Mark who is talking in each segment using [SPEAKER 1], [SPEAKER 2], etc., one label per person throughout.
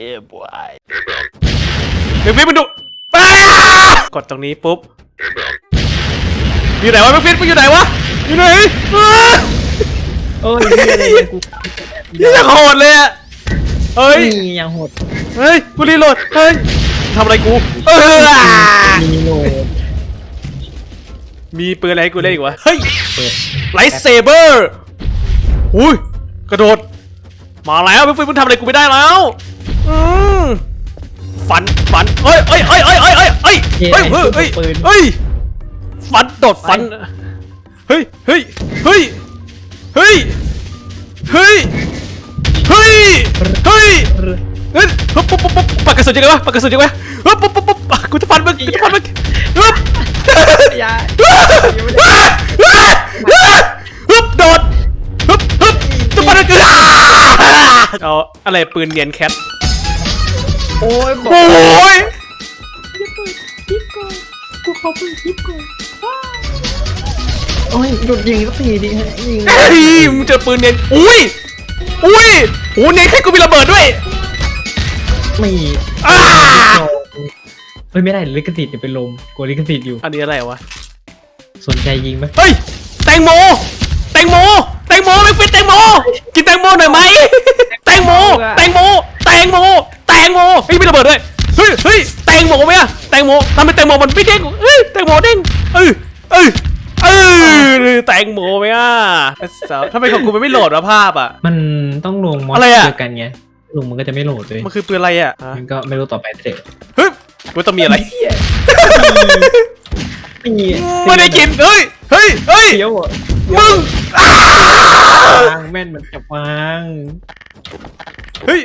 [SPEAKER 1] yeah, boy.
[SPEAKER 2] เดี๋ยวฟิตมันดุอ้ากดตรงนี้ปุ๊บ อยู่ไหนวะฟิตมันอยู่ไหนวะ อยู่ไหนอ้า
[SPEAKER 3] โอ้ยเหี้ยอะไรเนี่ยกู
[SPEAKER 2] นี่ยังโหดเลยอะเฮ้ย
[SPEAKER 3] นี่ยังโหด
[SPEAKER 2] เฮ้ย กูรีโหลด เฮ้ย ทำอะไรกู เออ
[SPEAKER 3] มีโหลด
[SPEAKER 2] มีปืนอะไรให้กูเล่นอีกวะ เฮ้ย
[SPEAKER 3] เปิด
[SPEAKER 2] ไลท์เซเบอร์ อุ้ย กระโดด มาแล้วพี่ฟิล์มมึงทำอะไรกูไม่ได้แล้วอืมฟันฟันเอ้ยเอ้ยเอ้ยเอ้ยเอ้ยเอ้ยเอ้ยเฮ้ยเฮ้ยเฮ้ยเฮ้ยฟันโดดฟันเฮ้ยเฮ้ยเฮ้ยเฮ้ยเฮ้ยเฮ้ยเฮ้ยเฮ้ยปุ๊บปุ๊บปุ๊บปุ๊บปากกระสุนยังไงวะปากกระสุนยังไงวะปุ๊บปุ๊บปุ๊บปุ๊บอะกูจะฟันมึงกูจะฟันมึงปุ๊บ
[SPEAKER 3] ยา
[SPEAKER 2] ฮึบโดดฮึบฮึบจะฟันกัน เอาอะไรปืนเนียนแคท
[SPEAKER 3] โอ้ยบอก
[SPEAKER 2] โอ้ย
[SPEAKER 3] กูขอเปิดคลิปก่อนโอ้ยหยุดยิงสักทีดิฮะยิง
[SPEAKER 2] เฮ้ยมึงเจอปืนเนียน อุ้ย อุ้ยโอ้เนียนแค่กูมีระเบิดด้วย
[SPEAKER 3] ไม่
[SPEAKER 2] อ้า
[SPEAKER 3] เฮ้ยไม่ได้ลิขสิทธิ์เดี๋ยวเป็นลมกลัวลิขสิทธิ์อยู่
[SPEAKER 2] อันนี้อะไรวะ
[SPEAKER 3] สนใจยิงไหม
[SPEAKER 2] เฮ้ย แตงโม แตงโม แตงโมไม่เป็นแตงโม กินแตงโมหน่อยไหม แตงโมแตงโมแตงโมแตงโมเฮ้ยมีระเบิดด้วยเฮ้ยเฮ้ยแตงโมไหมอะแตงโมทำเป็นแตงโมมันไม่เด้งเฮ้ยแตงโมเด้งเออเออเออแตงโมไหมอะไอ้สาวทำไมของกูมันไม่โหลดวะภาพอะ
[SPEAKER 3] มันต้องลงมอด
[SPEAKER 2] อะไรอะ
[SPEAKER 3] เดียวกันไงลงมันก็จะไม่โหลดเลย
[SPEAKER 2] มันคือปืนอะไรอะฮะ
[SPEAKER 3] มันก็ไม่รู้ต่อไปเถอะ
[SPEAKER 2] เฮ้ยมันต้องมีอะไร
[SPEAKER 3] นี่
[SPEAKER 2] ไม่ได้กินเฮ้ยเฮ้ยเฮ้ย
[SPEAKER 3] เดี๋ยวอะ
[SPEAKER 2] มึงอ้าว
[SPEAKER 3] วางแม่นเหมือนกับวาง
[SPEAKER 2] เฮ้ย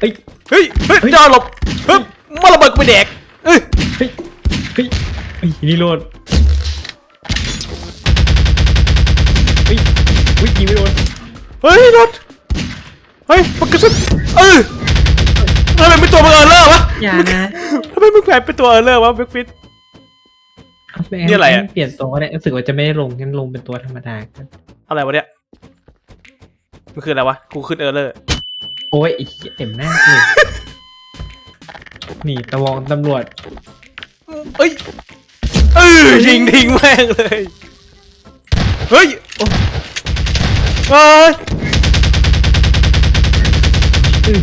[SPEAKER 3] เฮ้ย
[SPEAKER 2] เฮ้ยเฮ้ยจอหลบเฮ้ยมาระเบิดกูไปแดกเอ้ย
[SPEAKER 3] เฮ้ยเฮ้ยเฮ้ยนี่โหลดเฮ้ยอุ้ยยิงไม่โดน
[SPEAKER 2] เฮ้ยรถเฮ้ยปากกระสุนเออทำไมเป็นตัวมึงเออร์เลอร์วะ
[SPEAKER 3] อย่านะ
[SPEAKER 2] ทำไมมึงแผลเป็นตัวเออร์เลอร์วะบิ๊กฟิต นี่อะไรอะ
[SPEAKER 3] เปลี่ยนตัวก็ได้รู้สึกว่าจะไม่ได้ลงงั้นลงเป็นตัวธรรมดาครับ
[SPEAKER 2] อะไรวะเนี่ยมันคืออะไรวะกูขึ้นเออร์เลอร์
[SPEAKER 3] โอ้ยไอ้เหี้ยเต็มหน้าเลยนี่ตะวองตำรวจ
[SPEAKER 2] เอ้ยเออยิงทิ้งแม่งเลยเฮ้ยโอ้เฮ้ย
[SPEAKER 3] อื้อ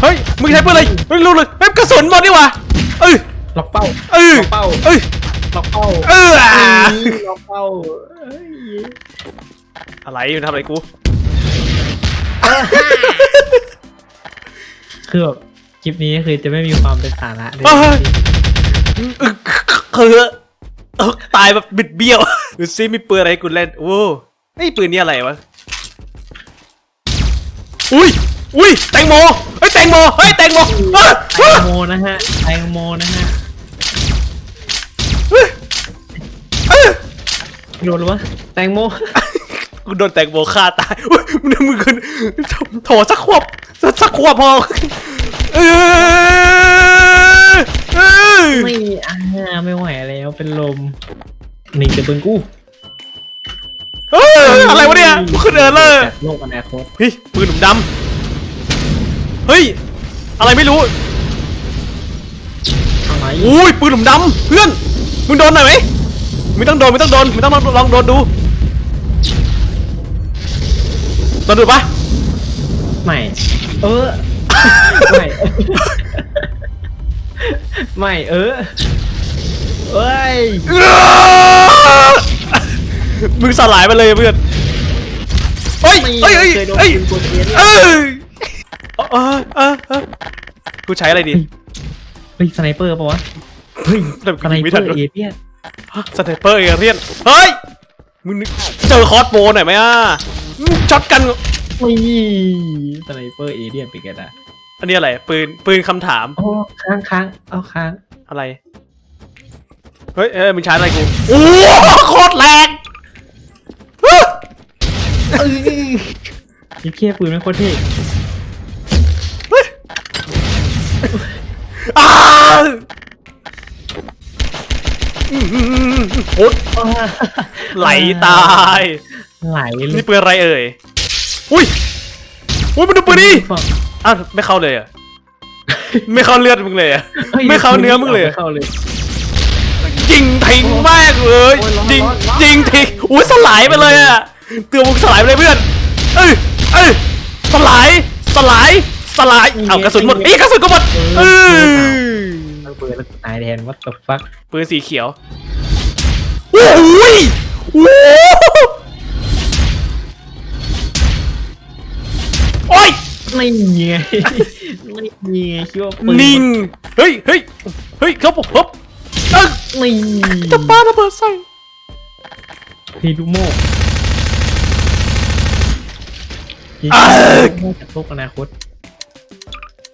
[SPEAKER 2] เฮ้ยมึงใช้ปืนอะไรเฮ้ยรู้เลยเฮ้ยกระสุนหมดนี่หว่าเอ้ย
[SPEAKER 3] ล็อกเป้า
[SPEAKER 2] เออ
[SPEAKER 3] ล็อกเป้า
[SPEAKER 2] เอ้ย
[SPEAKER 3] ล็อกเป้า
[SPEAKER 2] เออ
[SPEAKER 3] นี่ล็อกเป้าเอ้ย
[SPEAKER 2] อะไรมันทำอะไรกู
[SPEAKER 3] คือแบบคลิปนี้คือจะไม่มีความเป็นสาระเลย
[SPEAKER 2] เอ้ยอึกคือเออตายแบบบิดเบี้ยวดูซิมีปืนอะไรให้กูเล่นโอ้ไอ้ยปืนนี่อะไรวะอุ้ยอุ้ยแตงโมเฮ้ยแตงโมเฮ้ยแตงโมเอ้ย
[SPEAKER 3] แตงโมนะฮะแตงโมนะฮะ
[SPEAKER 2] เอ้ยเอ้ย
[SPEAKER 3] โดนหรือวะแตงโม
[SPEAKER 2] กูโดนแตงโมฆ่าตายอุ้ยมึงมึงคุณโถสักขวบสักขวบพอเออเออ
[SPEAKER 3] ไม่อ่าไม่ไหวแล้วเป็นลมนี่จะเป็นกู้
[SPEAKER 2] เฮ้ยอะไรวะเนี่ยกูขึ้นเออเลอร์
[SPEAKER 3] จากโลกอนาคต
[SPEAKER 2] เฮ้ยปืนหนุ่มดำเฮ้ยอะไรไม่รู้
[SPEAKER 3] อะไร
[SPEAKER 2] อุ้ยปืนหนุ่มดำเพื่อนมึงโดนหน่อยไหม ไม่ต้องโดนไม่ต้องโดนไม่ต้องลองลองโดนดูโดนดูปะ
[SPEAKER 3] ไม่ เออ ไม่ ไม่เออเอ้ย
[SPEAKER 2] มึงสลายไปเลยเพื่อนเฮ้ยเฮ้ยเฮ้ย
[SPEAKER 3] เคยโดน
[SPEAKER 2] เฮ้ย
[SPEAKER 3] ปืนกดเอ
[SPEAKER 2] เอ้ยเออเออเออกูใช้อะไรดี
[SPEAKER 3] เฮ้ยสไนเปอร์ปะวะ เฮ้ย
[SPEAKER 2] แต่
[SPEAKER 3] สไน
[SPEAKER 2] ไม่
[SPEAKER 3] เป
[SPEAKER 2] ทั
[SPEAKER 3] อนร์
[SPEAKER 2] ด้วย
[SPEAKER 3] เอเลี่ยน
[SPEAKER 2] สไนเปอร์เอเรียน เฮ้ย มึงนึกเจอคอสโบหน่อยไหมอะมึงช็อตกัน
[SPEAKER 3] นี่สไนเปอร์เอเลี่ยนเป็นไงล่ะ
[SPEAKER 2] อันนี้อะไร ปืน ปืนคำถาม
[SPEAKER 3] โอ้ค้างค้างเอาค้าง
[SPEAKER 2] อะไร เฮ้ยเอ้ยมึงใช้อะไรกูโอ้โหโคตรแรง
[SPEAKER 3] เอ้ยยี่เคียปืนไม่โคตรเท่
[SPEAKER 2] อ้า วอื้อหือโอ๊ยไหลตาย
[SPEAKER 3] ไหลเล
[SPEAKER 2] นี่
[SPEAKER 3] ย
[SPEAKER 2] ปืนอะไรเอ่ยอุ้ยอุ้ยมันดูปืนดิ
[SPEAKER 3] ฝั่ง
[SPEAKER 2] อ้าวไม่เข้าเลยอะไม่เข้าเลือดมึงเลยอะ
[SPEAKER 3] ฮ้ย
[SPEAKER 2] ไม่เข้าเนื้อมึงเลย
[SPEAKER 3] ไม่เข้าเลย
[SPEAKER 2] ยิงทิ้งมากเลย
[SPEAKER 3] โอ้ยร้อน
[SPEAKER 2] ยิง
[SPEAKER 3] ร้อนร้อน
[SPEAKER 2] ยิงทิ้งอุ้ยสลายไปเลยอะเตือมึงสลายไปเลยเพื่อนเอ้ยเอ้ยสลายสลายสลายเอากระสุนหมดอีกกระสุนก็หมดเออ
[SPEAKER 3] เอาปืนแล้วกูตายแทน what the fuck
[SPEAKER 2] ปืนสีเขียว โอ้ยโอ้โอ้ย
[SPEAKER 3] ไม่ไงไม่ไงคิดว่าปืน
[SPEAKER 2] นิ่ง เฮ้ยเฮ้ยเฮ้ยครับผมครับเอ้ย
[SPEAKER 3] ไม่
[SPEAKER 2] จะปาระเบิดใส่
[SPEAKER 3] พีดูโม่
[SPEAKER 2] เอ้ย
[SPEAKER 3] โม่จากโลกอนาคต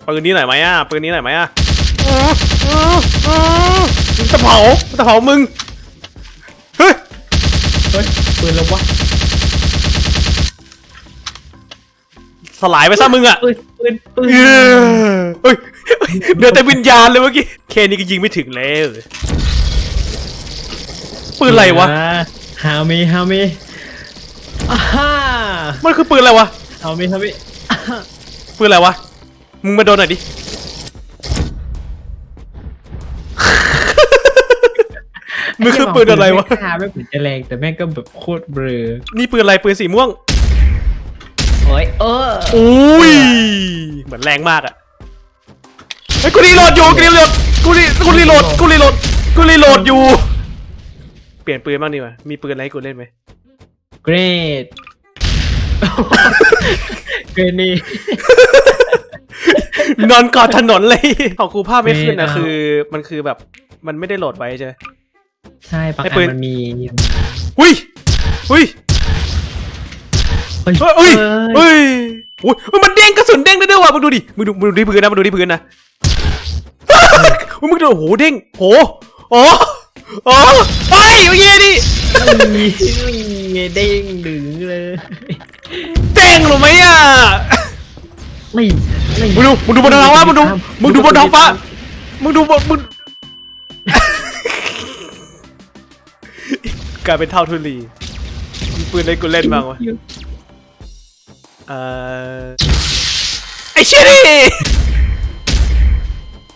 [SPEAKER 2] ปืนนี้หน่อยไหมอะปืนนี้หน่อยไหมอะ จะเผาจะเผามึง เฮ้ย
[SPEAKER 3] เฮ้ยปืนแล้ววะ
[SPEAKER 2] สลายไปซะมึงอะ
[SPEAKER 3] ปืนปืนปืน
[SPEAKER 2] เออเฮ้ยเดือดแต่วิญญาณเลยเมื่อกี้ แค่นี้ก็ยิงไม่ถึงแล้วปืนอะไรวะ
[SPEAKER 3] ฮามีฮามีอ่าฮ่า
[SPEAKER 2] มันคือปืนอะไรวะ
[SPEAKER 3] ฮามีฮามี
[SPEAKER 2] ปืนอะไรวะ มึงมาโดนหน่อยดิ มันคือปืนอะไรวะ
[SPEAKER 3] แม่งไม่เหมือนจะแรงแต่แม่งก็แบบโคตรเบลอ
[SPEAKER 2] นี่ปืนอะไรปืนสีม่วง
[SPEAKER 3] โอ้ยเออ
[SPEAKER 2] อุ้ยเหมือนแรงมากอะเฮ้ยกูรีโหลดอยู่กูรีโหลดกูรีกูรีโหลดกูรีโหลดกูรีโหลดอยู่ เปลี่ยนปืนบ้างดีกว่ามีปืนอะไรให้กูเล่นไหม
[SPEAKER 3] เกรดเกรดนี่
[SPEAKER 2] นอนกอดถนนเลยของกูภาพไม่ขึ้นนะ
[SPEAKER 3] ไม่เอา
[SPEAKER 2] คือ มันคือแบบมันไม่ได้โหลดไว้ใช่ไหม
[SPEAKER 3] ใช่บาง
[SPEAKER 2] ให้
[SPEAKER 3] อั
[SPEAKER 2] ปืน
[SPEAKER 3] นมันมี
[SPEAKER 2] หุ้ยหุ้ย
[SPEAKER 3] เฮ้ย
[SPEAKER 2] เฮ้ยเฮ้ย
[SPEAKER 3] เฮ้
[SPEAKER 2] เฮ้
[SPEAKER 3] ย
[SPEAKER 2] ยโอ้ยมันเด้งกระสุนเด้งได้ด้วยว่ะมึงดูดิมึงดูมึงดูที่พื้นนะมึงดูที่พื้นนะมึงดูโอ้โหเด้งโหโอ้โอ้ไปเมื่อกี้ดิ
[SPEAKER 3] ไงเด้งดึงเลย
[SPEAKER 2] เด้งหรือไหมอะ
[SPEAKER 3] ไม่ไม่
[SPEAKER 2] มึงดูมึงดูบนท้องฟ้ามึงดูมึงดูบนท้องฟ้ามึงดูบนมึง กลายเป็นเท่าทุลีมีปืนอะไรกูเล่นบ้างวะเอ่อไอ้เชี่ยนี่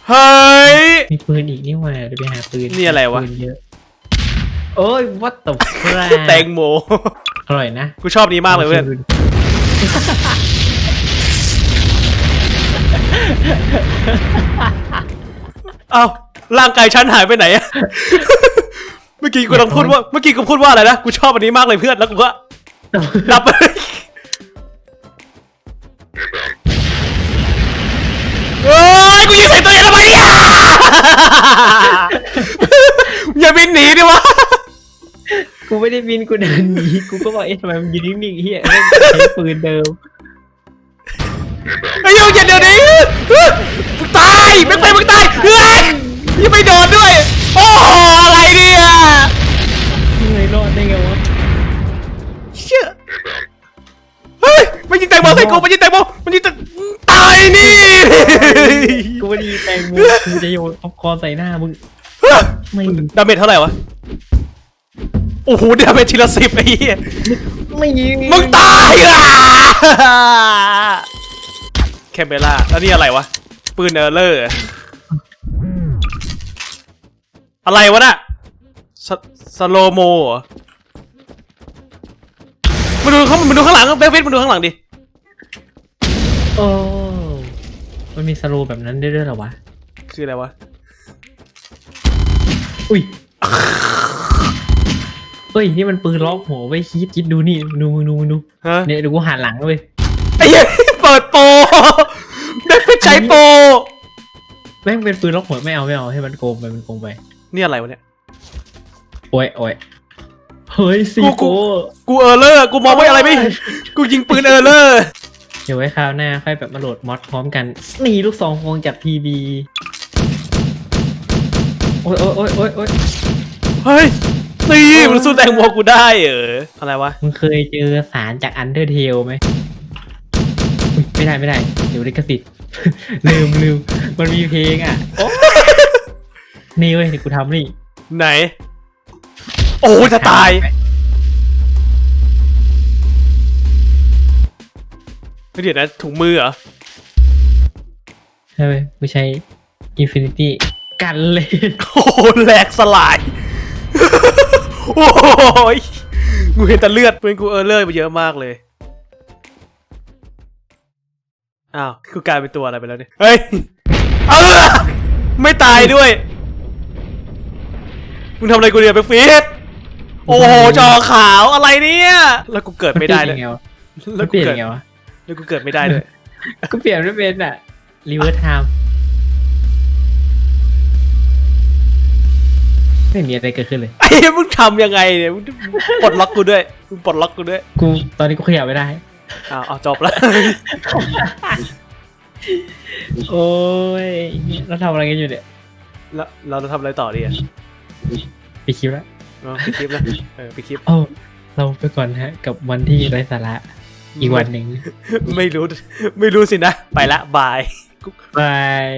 [SPEAKER 2] เฮ้ย
[SPEAKER 3] มีปืนอีกนี่หว่าเดี๋ยวไปหาปืน
[SPEAKER 2] นี่อะไรวะ
[SPEAKER 3] ปืนเยอะโอ้ย what the fuck
[SPEAKER 2] แตงโม
[SPEAKER 3] อร่อยนะ
[SPEAKER 2] กูชอบนี้มากเลยเพื่อน เอ้าร่างกายฉันหายไปไหนอะ เมื่อกี้กูต้องพูดว่าเมื่อกี้กูพูดว่าอะไรนะ กูชอบอันนี้มากเลยเพื่อน แล้วกูก็ดับไปเลยเฮ้ยกูยิงใส่ตัวเองทำไมเนี่ยอย่าบินหนีดิวะ
[SPEAKER 3] กูไม่ได้บินกูเดินหนีกูก็บอกเอ๊ะทำไมมันยืนนิ่งๆเฮียแม่งใช้ปืนเดิม
[SPEAKER 2] ไอ้ยูอย่าเดี๋ยวนี้มึงตายไม่ไปมึงตายเฮ้ยยังไม่โดนด้วย
[SPEAKER 3] ไม่ได้ยิงแตงโมกูจะโยนป๊อปคอร์นใส่หน้ามึงไม่
[SPEAKER 2] ดาเมจเท่าไหร่วะ โอ้โหดาเมจทีละสิบไอ้เหี้ย
[SPEAKER 3] ไม่ยิง
[SPEAKER 2] มึงตายอะแคมเบล่าแล้วนี่อะไรวะ ปืนเออร์เลอร์ อะไรวะน่ะสสโลโมเหรอมาดูข้างมาดูข้างหลังแบ็คเฟสมาดูข้างหลังดิ
[SPEAKER 3] โอ้ มันมีสโลว์แบบนั้นได้ด้วยเหรอวะ
[SPEAKER 2] คืออะไรวะ
[SPEAKER 3] อุ้ย เฮ้ย นี่มันปืนล็อกหัวไว้ยคิดคิดดูนี่ดูมึงดูมึงดู
[SPEAKER 2] ฮะ
[SPEAKER 3] เนี่ยเดี๋ยวกูหันหลังเลย
[SPEAKER 2] ไอ้เหี้ยเปิดโปรแบ็คเฟสใช้โปร
[SPEAKER 3] แม่งเป็นปืนล็อกหัวไม่เอาไม่เอาให้มันโกงไปมันโกงไป
[SPEAKER 2] นี่อะไรวะเนี่ย
[SPEAKER 3] โอ้ยโอ้ยเฮ้ยซี
[SPEAKER 2] กู
[SPEAKER 3] โฟ
[SPEAKER 2] กูกูเออร์เลอร์ กูมองไม่อะไรไม่เห็นกูยิงปืนเออร์เลอร์
[SPEAKER 3] เดี๋ยวไว้คราวหน้าค่อยแบบมาโหลดมอดพร้อมกัน นี่ลูกสองคงจากพีบีโอ้ยโอ้ยโอ้ยโอ้ยโอ้ย
[SPEAKER 2] เฮ้ยนี่มันสู้แตงโมกูได้เหรออะไรวะ
[SPEAKER 3] มึงเคยเจอสารจากอันเดอร์เทลไหมอุ๊ยไม่ได้ไม่ได้ เดี๋ยวลิขสิทธิ์ ลืมลืมมันมีเพลงอะโอ๊ยนี่เว้ยเดี๋ยวกูทำนี่
[SPEAKER 2] ไหน โอ้จะตาย เฮ้ยเดี๋ยวนะถุงมือเหรอ
[SPEAKER 3] ใช่ไหมกูใช้อินฟินิตี้กันเลย
[SPEAKER 2] โอ้โหแหลกสลาย โอ้ยกูเห็นแต่เลือดเพื่อนกูเออเลือดไปเยอะมากเลยอ้าวกูกลายเป็นตัวอะไรไปแล้วเนี่ยเฮ้ยเออไม่ตายด้วยมึงทำอะไรกูเนี่ยไปฟีดโอ้โหจอขาวอะไรเนี่ย แล้วกูเกิดไม่ได้เลย
[SPEAKER 3] นเปลี่ยนยังไงวะ
[SPEAKER 2] แล้
[SPEAKER 3] มั
[SPEAKER 2] วน
[SPEAKER 3] เป
[SPEAKER 2] กู
[SPEAKER 3] ลี่ยน
[SPEAKER 2] เกิด
[SPEAKER 3] ยังไงวะ
[SPEAKER 2] แล้วกูเกิดไม่ได้ด้วย
[SPEAKER 3] ก็เปลี่ยนไม่เป็นอะรีเวิร์สไทม์ไม่มีอะไรเกิดขึ้นเลย
[SPEAKER 2] ไอ้มึงทำยังไงเนี่ยมึงปลดล็อกกูด้วยมึงปลดล็อกกูด้วย
[SPEAKER 3] กูตอนนี้กูขยับไม่ได้
[SPEAKER 2] อ้าวเอาจบแล้ว
[SPEAKER 3] โอ้ยเราทำอะไรกันอยู่เนี่ย
[SPEAKER 2] แล้วเราจะทำอะไรต่อดีอะ
[SPEAKER 3] ปิดคลิปแล้ว
[SPEAKER 2] เอาปิดคลิปแล้วเออปิดคลิป
[SPEAKER 3] โอ้เราไปก่อนฮะ กับวันที่ไร้สาระ อีกวันหนึ่ง
[SPEAKER 2] ไม่รู้ ไม่รู้สินะ ไปละบาย
[SPEAKER 3] บาย